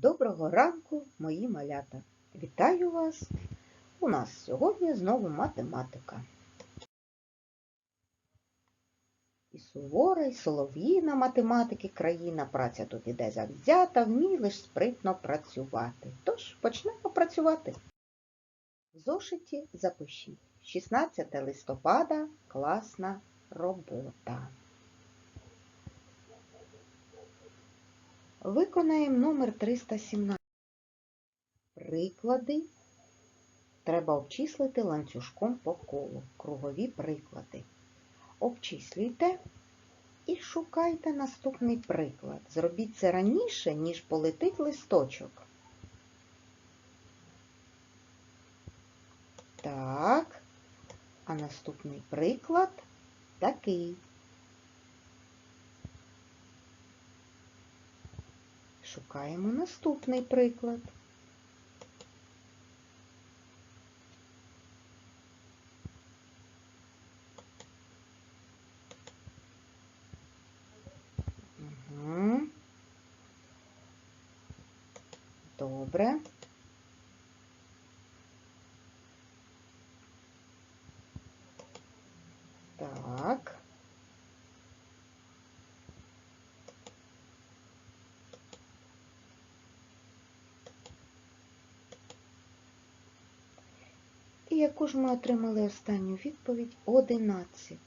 Доброго ранку, мої малята! Вітаю вас! У нас сьогодні знову математика. І сувора, і солов'їна математики країна, праця тут іде завзята, вмій лиш спритно працювати. Тож почнемо працювати. В зошиті запишіть 16 листопада класна робота. Виконаємо номер 317. Приклади треба обчислити ланцюжком по колу. Кругові приклади. Обчислюйте і шукайте наступний приклад. Зробіть це раніше, ніж полетить листочок. Так, а наступний приклад такий. Шукаємо наступний приклад. Добре. Так. І яку ж ми отримали останню відповідь? 11.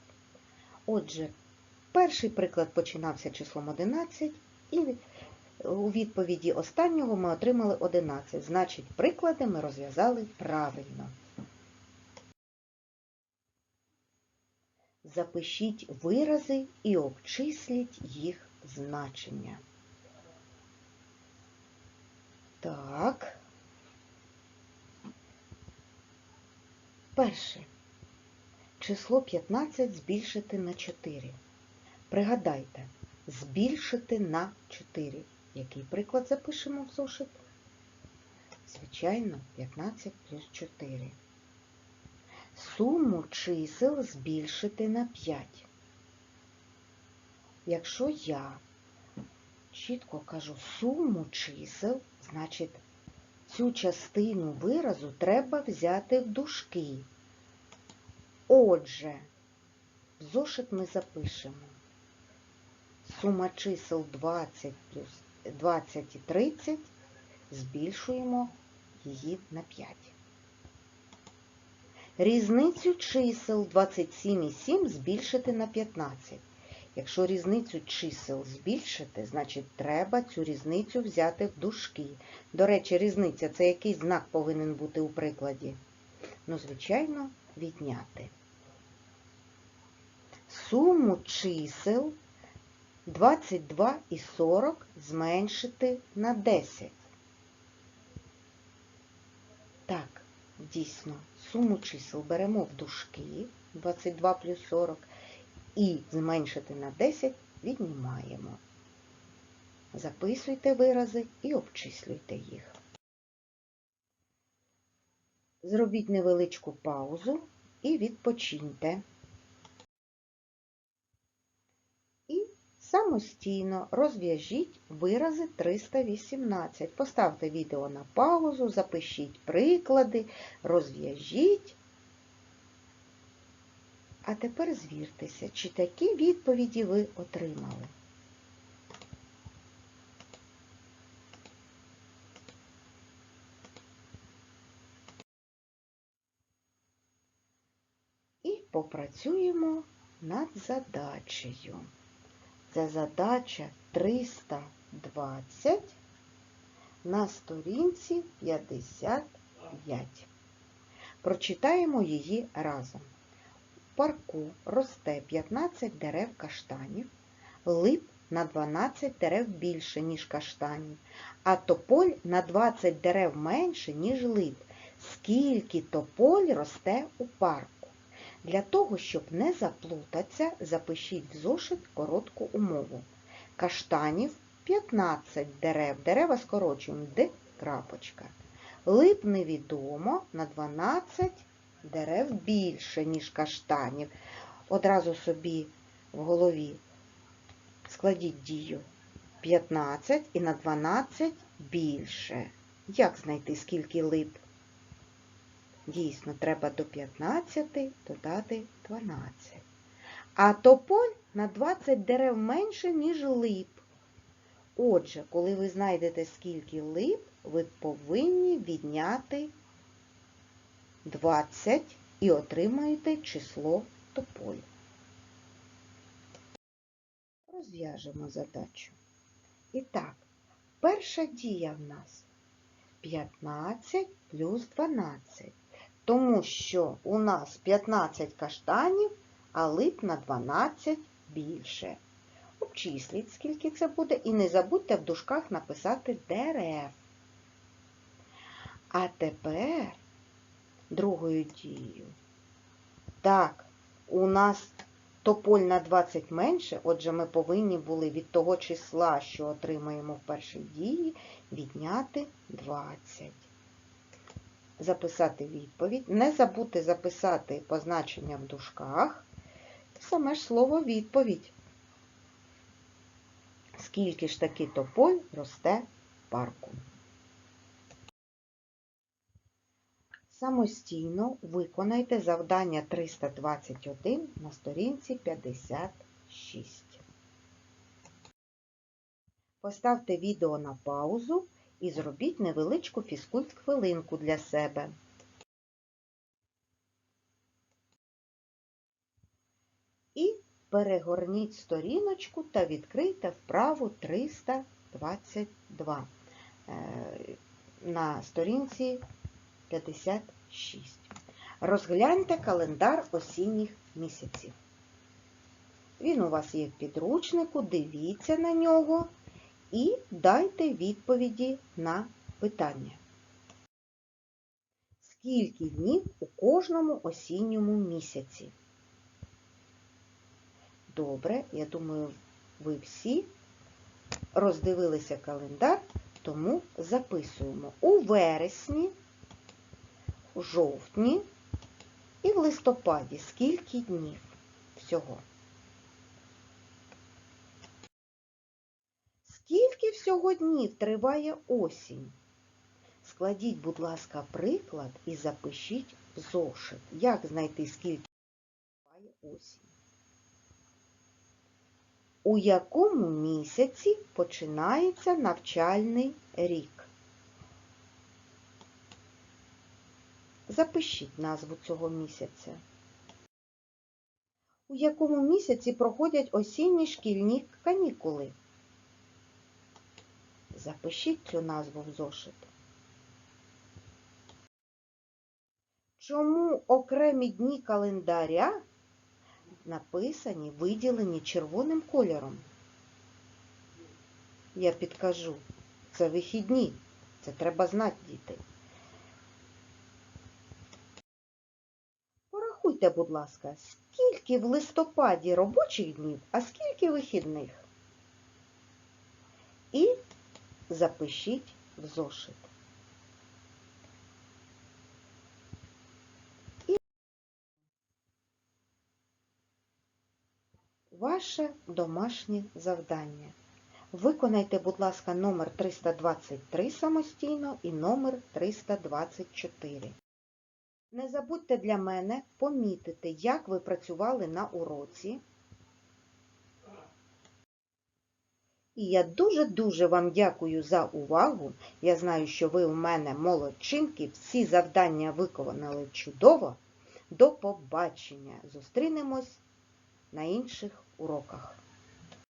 Отже, перший приклад починався числом 11, і у відповіді останнього ми отримали 11. Значить, приклади ми розв'язали правильно. Запишіть вирази і обчисліть їх значення. Так. Перше. Число 15 збільшити на 4. Пригадайте, збільшити на 4. Який приклад запишемо в зошит? Звичайно, 15 плюс 4. Суму чисел збільшити на 5. Якщо я чітко кажу суму чисел, значить цю частину виразу треба взяти в дужки. Отже, зошит ми запишемо сума чисел 20 плюс 20 і 30, збільшуємо її на 5. Різницю чисел 27 і 7 збільшити на 15. Якщо різницю чисел збільшити, значить треба цю різницю взяти в дужки. До речі, різниця це який знак повинен бути у прикладі? Ну, звичайно, відняти. Суму чисел 22 і 40 зменшити на 10. Так, дійсно, суму чисел беремо в дужки 22 плюс 40 і зменшити на 10 віднімаємо. Записуйте вирази і обчислюйте їх. Зробіть невеличку паузу і відпочиньте. І самостійно розв'яжіть вирази 318. Поставте відео на паузу, запишіть приклади, розв'яжіть. А тепер звіртеся, чи такі відповіді ви отримали. І попрацюємо над задачею. Це задача 320 на сторінці 55. Прочитаємо її разом. Парку росте 15 дерев каштанів, лип на 12 дерев більше, ніж каштанів, а тополь на 20 дерев менше, ніж лип. Скільки тополь росте у парку? Для того, щоб не заплутатися, запишіть в зошит коротку умову. Каштанів 15 дерев, дерева скорочуємо Д крапочка. Лип невідомо на 12 дерев більше, ніж каштанів. Одразу собі в голові складіть дію. 15 і на 12 більше. Як знайти, скільки лип? Дійсно, треба до 15 додати 12. А тополь на 20 дерев менше, ніж лип. Отже, коли ви знайдете, скільки лип, ви повинні відняти 20 і отримаєте число тополь. Розв'яжемо задачу. І так, перша дія в нас 15 плюс 12. Тому що у нас 15 каштанів, а лип на 12 більше. Обчисліть, скільки це буде, і не забудьте в дужках написати дерев. А тепер другою дією. Так, у нас тополь на 20 менше, отже, ми повинні були від того числа, що отримаємо в першій дії, відняти 20. Записати відповідь. Не забудьте записати позначення в дужках. Саме ж слово відповідь. Скільки ж таки тополь росте в парку? Самостійно виконайте завдання 321 на сторінці 56. Поставте відео на паузу і зробіть невеличку фізкульт-хвилинку для себе. І перегорніть сторіночку та відкрийте вправу 322 е, на сторінці 56. Розгляньте календар осінніх місяців. Він у вас є в підручнику, дивіться на нього і дайте відповіді на питання. Скільки днів у кожному осінньому місяці? Добре, я думаю, ви всі роздивилися календар, тому записуємо у вересні, жовтні і в листопаді скільки днів всього. Скільки всього днів триває осінь? Складіть, будь ласка, приклад і запишіть в зошит. Як знайти, скільки триває осінь? У якому місяці починається навчальний рік? Запишіть назву цього місяця. У якому місяці проходять осінні шкільні канікули? Запишіть цю назву в зошит. Чому окремі дні календаря написані, виділені червоним кольором? Я підкажу. Це вихідні. Це треба знати, діти. Порахуйте, будь ласка, скільки в листопаді робочих днів, а скільки вихідних? І запишіть в зошит. Ваше домашнє завдання. Виконайте, будь ласка, номер 323 самостійно і номер 324. Не забудьте для мене помітити, як ви працювали на уроці. І я дуже-дуже вам дякую за увагу. Я знаю, що ви у мене молодчинки, всі завдання виконали чудово. До побачення! Зустрінемось на інших уроках.